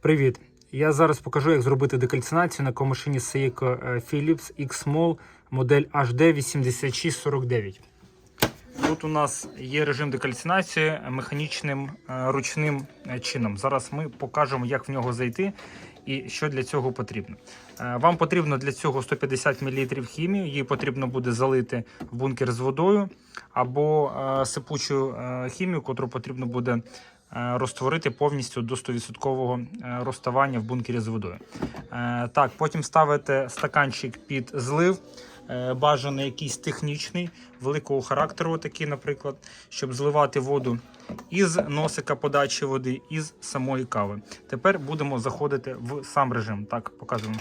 Привіт! Я зараз покажу, як зробити декальцинацію на комашині Seiko е, Philips X-Mall модель HD8649. Тут у нас є режим декальцинації механічним е, ручним е, чином. Зараз ми покажемо, як в нього зайти і що для цього потрібно. Е, Вам потрібно для цього 150 мл хімії, її потрібно буде залити в бункер з водою або сипучу хімію, яку потрібно буде розтворити повністю до 100% е, розставання в бункері з водою. Так, потім ставите стаканчик під злив. Е, Бажаний якийсь технічний, великого характеру, такий, наприклад, щоб зливати воду із носика подачі води, із самої кави. Тепер будемо заходити в сам режим. Так, показуємо.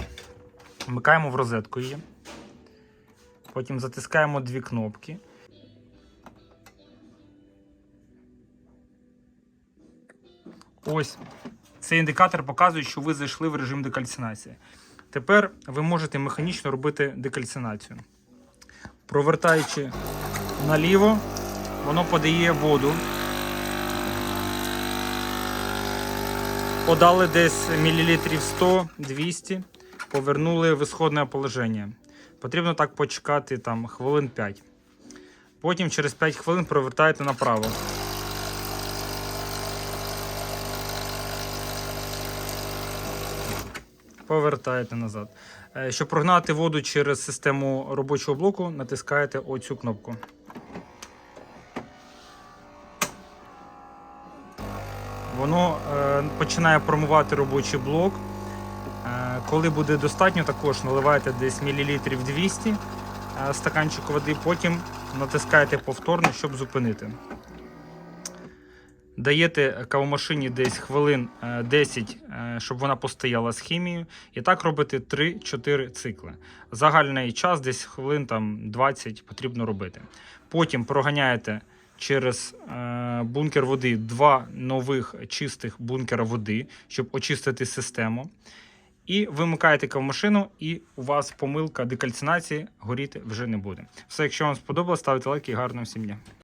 Вмикаємо в розетку її. Потім затискаємо дві кнопки. Ось цей індикатор показує, що ви зайшли в режим декальцинації. Тепер ви можете механічно робити декальцинацію. Провертаючи наліво, воно подає воду. Подали десь мілілітрів 100-200, повернули в ісходне положення. Потрібно так почекати там, хвилин 5. Потім через 5 хвилин провертаєте направо. Повертаєте назад. Е, Щоб прогнати воду через систему робочого блоку, натискаєте оцю кнопку. Воно е, починає промивати робочий блок. Е, коли буде достатньо, також наливаєте десь мілілітрів 200 е, стаканчик води, потім натискаєте повторно, щоб зупинити. Даєте кавомашині десь хвилин е, 10, е, щоб вона постояла з хімією. І так робите 3-4 цикли. Загальний час десь хвилин там, 20 потрібно робити. Потім проганяєте через е, бункер води два нових чистих бункера води, щоб очистити систему. І вимикаєте кавомашину, і у вас помилка декальцинації горіти вже не буде. Все, якщо вам сподобалось, ставте лайк і гарного всім дня.